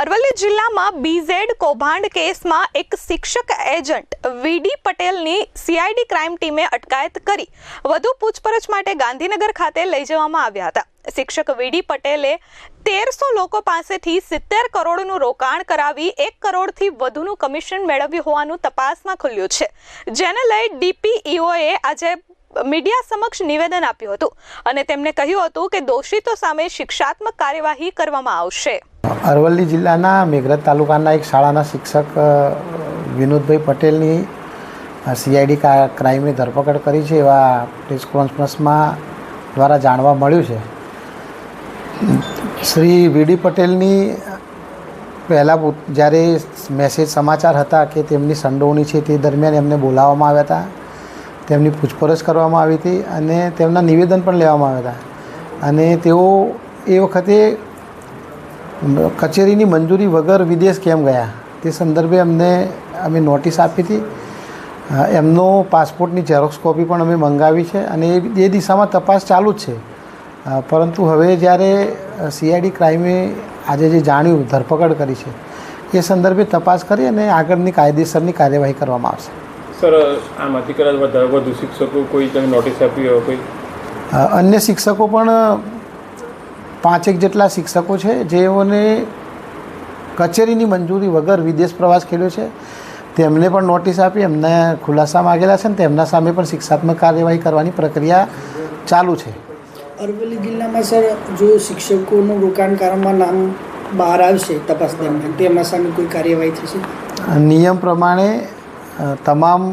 અરવલ્લી જિલ્લામાં બીઝેડ કૌભાંડ કેસમાં એક શિક્ષક એજન્ટ વીડી પટેલની સીઆઈડી ક્રાઇમ ટીમે અટકાયત કરી. વધુ પૂછપરછ માટે ગાંધીનગર ખાતે લઈ જવામાં આવ્યા હતા. શિક્ષક વીડી પટેલે તેરસો લોકો પાસેથી સિત્તેર કરોડનું રોકાણ કરાવી એક કરોડથી વધુનું કમિશન મેળવ્યું હોવાનું તપાસમાં ખુલ્યું છે. જેને લઈ ડીપીઈઓએ આજે મીડિયા સમક્ષ નિવેદન આપ્યું હતું અને તેમણે કહ્યું હતું કે દોષિતો સામે શિક્ષાત્મક કાર્યવાહી કરવામાં આવશે. અરવલ્લી જિલ્લાના મેઘરજ તાલુકાના એક શાળાના શિક્ષક વિનોદભાઈ પટેલની સીઆઈડી ક્રાઇમની ધરપકડ કરી છે એવા પ્રેસ કોન્ફરન્સમાં દ્વારા જાણવા મળ્યું છે. શ્રી વીડી પટેલની પહેલાં જ્યારે મેસેજ સમાચાર હતા કે તેમની સંડોવણી છે તે દરમિયાન એમને બોલાવવામાં આવ્યા હતા, તેમની પૂછપરછ કરવામાં આવી હતી અને તેમના નિવેદન પણ લેવામાં આવ્યા હતા. અને તેઓ એ વખતે કચેરીની મંજૂરી વગર વિદેશ કેમ ગયા? તે સંદર્ભે અમને અમે નોટિસ આપી હતી. એમનો પાસપોર્ટની ઝેરોક્સ કોપી પણ અમે મંગાવી છે અને એ દિશામાં તપાસ ચાલુ જ છે. પરંતુ હવે જ્યારે સીઆઈડી ક્રાઇમે આજે જે જાણ્યું ધરપકડ કરી છે એ સંદર્ભે તપાસ કરી અને આગળની કાયદેસરની કાર્યવાહી કરવામાં આવશે. સર આમાંથી કદાચ વધારે વધુ શિક્ષકો કોઈ તમે નોટિસ આપી હોય કોઈ? અન્ય શિક્ષકો પણ પાંચેક જેટલા શિક્ષકો છે જેઓને કચેરીની મંજૂરી વગર વિદેશ પ્રવાસ ખેલ્યો છે તેમને પણ નોટિસ આપી એમને ખુલાસા માગેલા છે ને તેમના સામે પણ શિક્ષાત્મક કાર્યવાહી કરવાની પ્રક્રિયા ચાલુ છે. અરવલ્લી જિલ્લામાં સર જો શિક્ષકોનું રોકાણકારોમાં નામ બહાર આવશે તપાસ દરમિયાન તેમના સામે કોઈ કાર્યવાહી થશે? નિયમ પ્રમાણે તમામ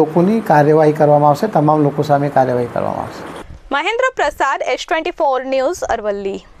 લોકોની કાર્યવાહી કરવામાં આવશે તમામ લોકો સામે કાર્યવાહી કરવામાં આવશે. Mahendra Prasad H twenty four news Aravalli